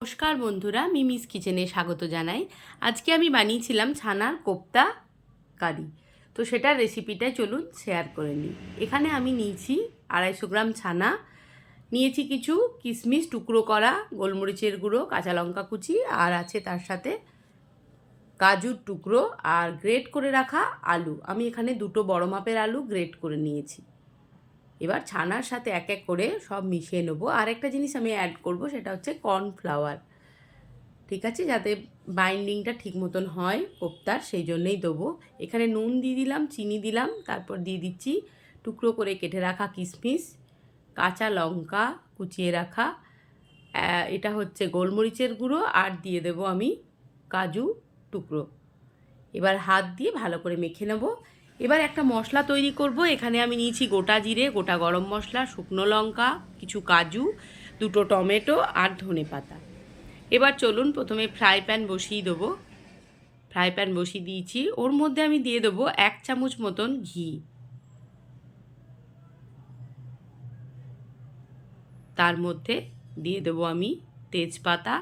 নমস্কার বন্ধুরা, মিমিস কিচেনে স্বাগত জানাই। আজকে আমি বানিয়েছিলাম ছানার কোপ্তা কারি। তো সেটার রেসিপিটা চলুন শেয়ার করে নিই। এখানে আমি নিয়েছি আড়াইশো গ্রাম ছানা, নিয়েছি কিছু কিশমিশ টুকরো করা, গোলমরিচের গুঁড়ো, কাঁচা লঙ্কা কুচি, আর আছে তার সাথে কাজুর টুকরো, আর গ্রেট করে রাখা আলু। আমি এখানে দুটো বড় মাপের আলু গ্রেট করে নিয়েছি। এবার ছানার সাথে এক এক করে সব মিশিয়ে নেব। আর একটা জিনিস আমি অ্যাড করব, সেটা হচ্ছে কর্নফ্লাওয়ার ঠিক আছে? যাতে বাইন্ডিংটা ঠিক মতন হয় কোপ্তার, সেই জন্যেই দেবো। এখানে নুন দিয়ে দিলাম, চিনি দিলাম, তারপর দিয়ে দিচ্ছি টুকরো করে কেটে রাখা কিশমিশ কাঁচা লঙ্কা কুচিয়ে রাখা এটা হচ্ছে গোলমরিচের গুঁড়ো, আর দিয়ে দেবো আমি কাজু টুকরো। এবার হাত দিয়ে ভালো করে মেখে নেব। এবার একটা মশলা তৈরি করব। এখানে আমি নিয়েছি গোটা জিরে, গোটা গরম মশলা, শুকনো লঙ্কা, কিছু কাজু, দুটো টমেটো আর ধনে পাতা। এবার চলুন প্রথমে ফ্রাই প্যান বসিয়ে দেবো। ফ্রাই প্যান বসিয়ে দিয়েছি। ওর মধ্যে আমি দিয়ে দেবো এক চামচ মতন ঘি। তার মধ্যে দিয়ে দেবো আমি তেজপাতা,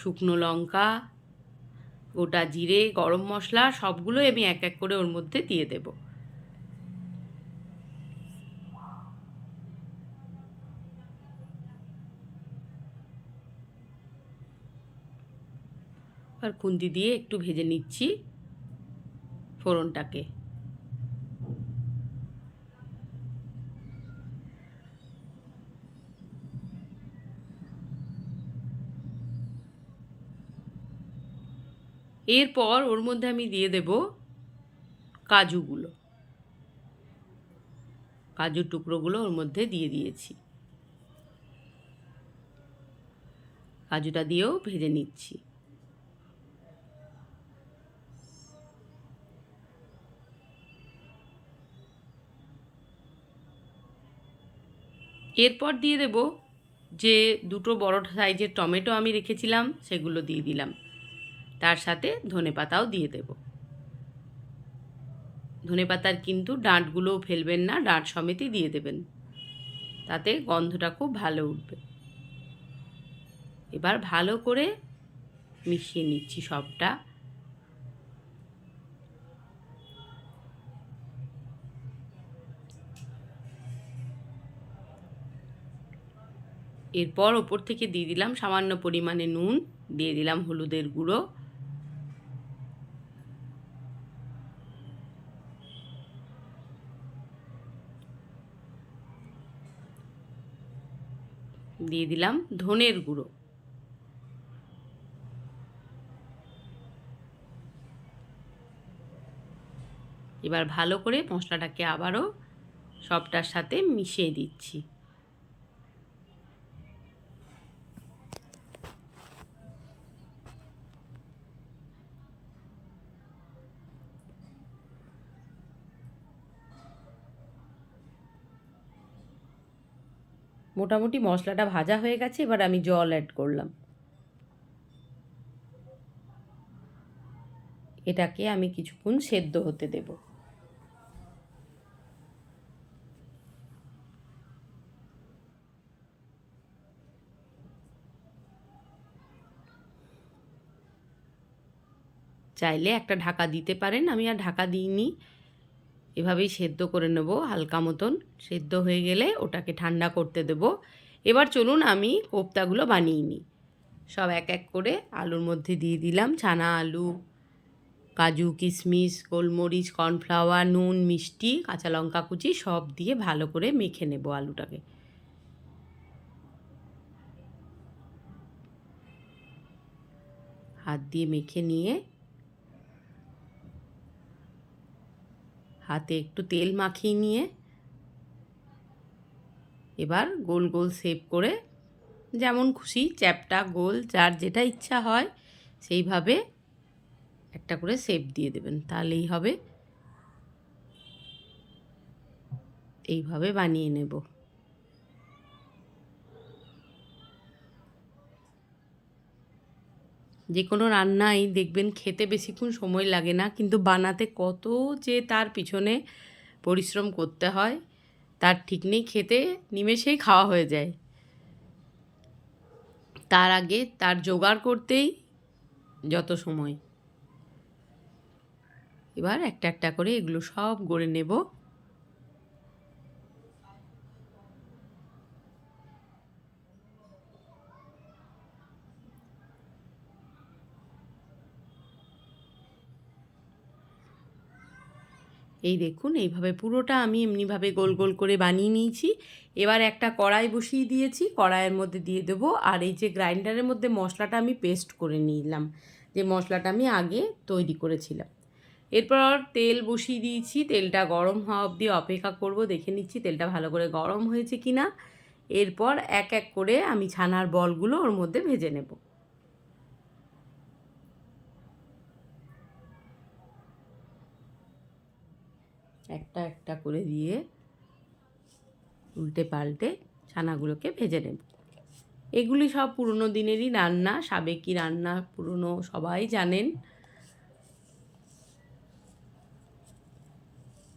শুকনো লঙ্কা গোটা জিরে, গরম মশলা সবগুলোই আমি এক এক করে ওর মধ্যে দিয়ে দেব। আর খুন্তি দিয়ে একটু ভেজে নিচ্ছি ফোড়নটাকে। এরপর ওর মধ্যে আমি দিয়ে দেব কাজুগুলো। কাজুর টুকরোগুলো ওর মধ্যে দিয়ে দিয়েছি। কাজুটা দিয়েও ভেজে নিচ্ছি। এরপর দিয়ে দেব যে দুটো বড় সাইজের টমেটো আমি রেখেছিলাম, সেগুলো দিয়ে দিলাম। তার সাথে ধনে পাতাও দিয়ে দেব। ধনে পাতার কিন্তু ডাঁটগুলোও ফেলবেন না, ডাঁট সমেতই দিয়ে দেবেন। তাতে গন্ধটা খুব ভালো উঠবে। এবার ভালো করে মিশিয়ে নিচ্ছি সবটা। এরপর ওপর থেকে দিয়ে দিলাম সামান্য পরিমাণে নুন, দিয়ে দিলাম হলুদের গুঁড়ো। দিয়ে দিলাম ধনের গুঁড়ো। এবার ভালো করে মশলাটাকে আবারও সবটার সাথে মিশিয়ে দিচ্ছি। মোটামুটি মশলাটা ভাজা হয়ে গেছে, এবার আমি জল অ্যাড করলাম। এটাকে আমি কিছুক্ষণ সেদ্ধ হতে দেব। চাইলে একটা ঢাকা দিতে পারেন, আমি আর ঢাকা দিইনি। এভাবেই সেদ্ধ করে নেব হালকা মতন। সেদ্ধ হয়ে গেলে ওটাকে ঠান্ডা করতে দেব। এবার চলুন আমি কোপ্তাগুলো বানিয়ে নিই। সব এক এক করে আলুর মধ্যে দিয়ে দিলাম ছানা আলু, কাজু, কিশমিশ, গোলমরিচ, কর্নফ্লাওয়ার, নুন, মিষ্টি, কাঁচা লঙ্কা কুচি সব দিয়ে ভালো করে মেখে নেব আলুটাকে। হাত দিয়ে মেখে নিয়ে হাতে একটু তেল মাখিয়ে নিয়ে এবার গোল গোল শেপ করে যেমন খুশি চ্যাপটা, গোল, যার যেটা ইচ্ছা হয় সেইভাবে একটা করে শেপ দিয়ে দেবেন। তাহলেই হবে। এইভাবে বানিয়ে নেব। যে কোনো রান্নাই দেখবেন খেতে বেশিক্ষণ সময় লাগে না, কিন্তু বানাতে কত যে তার পিছনে পরিশ্রম করতে হয়, তার ঠিক নেই খেতে, নিমেষেই খাওয়া হয়ে যায়। তার আগে তার জোগাড় করতেই যত সময়। এবার একটা একটা করে এগুলো সব গড়ে নেব। এই দেখুন, এইভাবে পুরোটা আমি এমনিভাবে গোল গোল করে বানিয়ে নিয়েছি। এবার একটা কড়াই বসিয়ে দিয়েছি, কড়াইয়ের মধ্যে দিয়ে দেবো। আর এই যে গ্রাইন্ডারের মধ্যে মশলাটা আমি পেস্ট করে নিলাম, যে মশলাটা আমি আগে তৈরি করেছিলাম। এরপর তেল বসিয়ে দিয়েছি, তেলটা গরম হওয়া অবধি অপেক্ষা করব, দেখে নিচ্ছি তেলটা ভালো করে গরম হয়েছে কি না এরপর এক এক করে আমি ছানার বলগুলো ওর মধ্যে ভেজে নেব। একটা একটা করে দিয়ে উল্টে পাল্টে ছানাগুলোকে ভেজে নেব। এগুলি সব পুরনো দিনেরই রান্না, সাবেকি রান্না, পুরনো সবাই জানেন।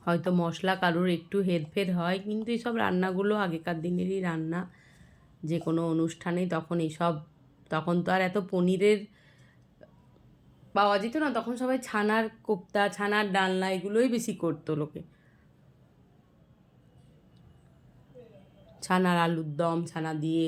হয়তো মশলা কারোর একটু হেরফের হয়, কিন্তু এসব রান্নাগুলো আগেকার দিনেরই রান্না। যে কোনো অনুষ্ঠানে তখন এসব, তখন তো আর এত পনিরের পাওয়া যেত না, তখন সবাই ছানার কোপ্তা, ছানার ডালনা এগুলোই বেশি করতো লোকে। ছানার আলুর দম, ছানা দিয়ে।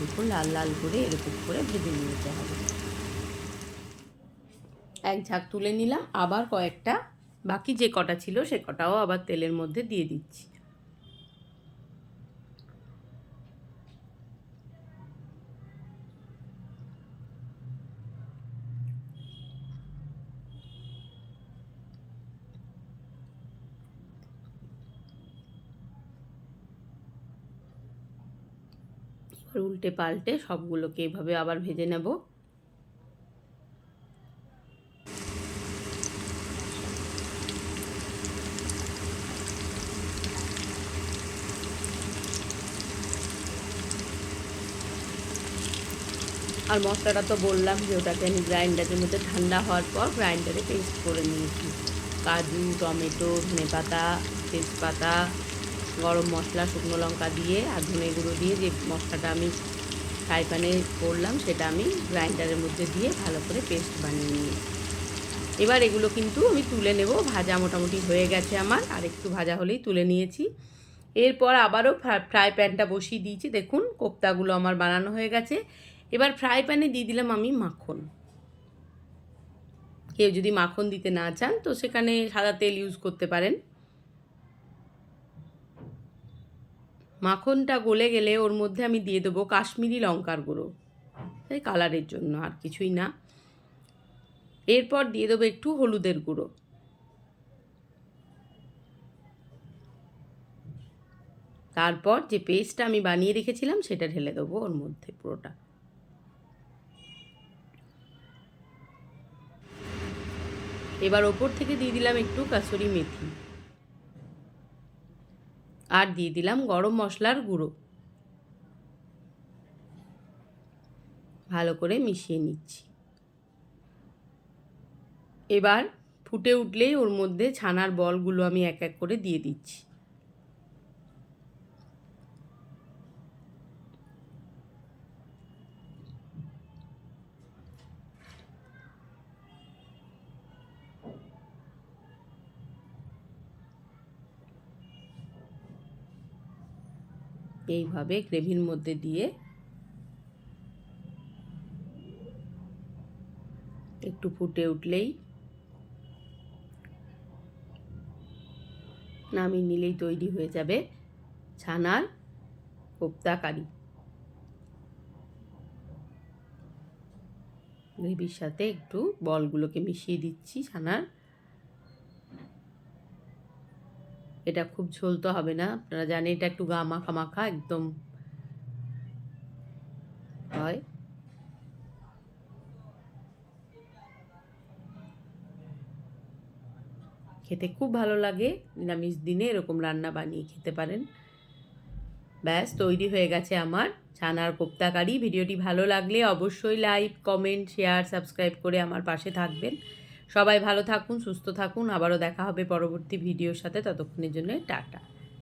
দেখুন লাল লাল করে এরকম করে ভেজে নিতে হবে। এক ঝাঁক তুলে নিলাম, আবার কয়েকটা বাকি যে কটা ছিল সে কটাও আবার তেলের মধ্যে দিয়ে দিচ্ছি। উল্টে পাল্টে সবগুলোকে এভাবে আবার ভেজে নেব। আর মশলাটা তো বললাম যে ওটাকে আমি গ্রাইন্ডারের মধ্যে ঠান্ডা হওয়ার পর গ্রাইন্ডারে পেস্ট করে নিয়েছি। কাজু, টমেটো, ধনে পাতা, তেজপাতা, গরম মশলা, শুকনো লঙ্কা দিয়ে আর ধনে গুঁড়ো দিয়ে যে মশলাটা আমি ফ্রাই প্যানে করলাম সেটা আমি গ্রাইন্ডারের মধ্যে দিয়ে ভালো করে পেস্ট বানিয়ে নিয়েছি এবার এগুলো কিন্তু আমি তুলে নেব। ভাজা মোটামুটি হয়ে গেছে আমার। আর একটু ভাজা হলেই তুলে নিয়েছি। এরপর আবারও ফ্রাই প্যানটা বসিয়ে দিয়েছি। দেখুন, কোপ্তাগুলো আমার বানানো হয়ে গেছে। এবার ফ্রাই প্যানে দিয়ে দিলাম আমি মাখন। কেউ যদি মাখন দিতে না চান, তো সেখানে সাদা তেল ইউজ করতে পারেন। মাখনটা গলে গেলে ওর মধ্যে আমি দিয়ে দেবো কাশ্মীরি লঙ্কার গুঁড়ো। এই কালারের জন্য আর কিছুই না। এরপর দিয়ে দেবো একটু হলুদের গুঁড়ো। তারপর যে পেস্টটা আমি বানিয়ে রেখেছিলাম, সেটা ঢেলে দেবো ওর মধ্যে পুরোটা। এবার ওপর থেকে দিয়ে দিলাম একটু কাসুরি মেথি। আর দিয়ে দিলাম গরম মশলার গুঁড়ো। ভালো করে মিশিয়ে নিচ্ছি। এবার ফুটে উঠলেই ওর মধ্যে ছানার বলগুলো আমি এক এক করে দিয়ে দিচ্ছি। এইভাবে গ্রেভির মধ্যে দিয়ে একটু ফুটে উঠলেই নামিয়ে নিলেই তৈরি হয়ে যাবে ছানার কোপ্তা কারি। গ্রেভির সাথে একটু বলগুলোকে মিশিয়ে দিচ্ছি ছানার। এটা খুব ঝোল হবে না। আপনারা জানেন এটা একটু গা মাখা মাখা একদম। হয়। খেতে খুব ভালো লাগে। নিরামিষ দিনে এরকম রান্না বানিয়ে খেতে পারেন। ব্যাস, তৈরি হয়ে গেছে আমার ছানার কোপ্তা কারি। ভিডিওটি ভালো লাগলে অবশ্যই লাইক, কমেন্ট, শেয়ার, সাবস্ক্রাইব করে আমার পাশে থাকবেন। সবাই ভালো থাকুন সুস্থ থাকুন। আবারও দেখা হবে পরবর্তী ভিডিওর সাথে। ততক্ষণের জন্য টাটা।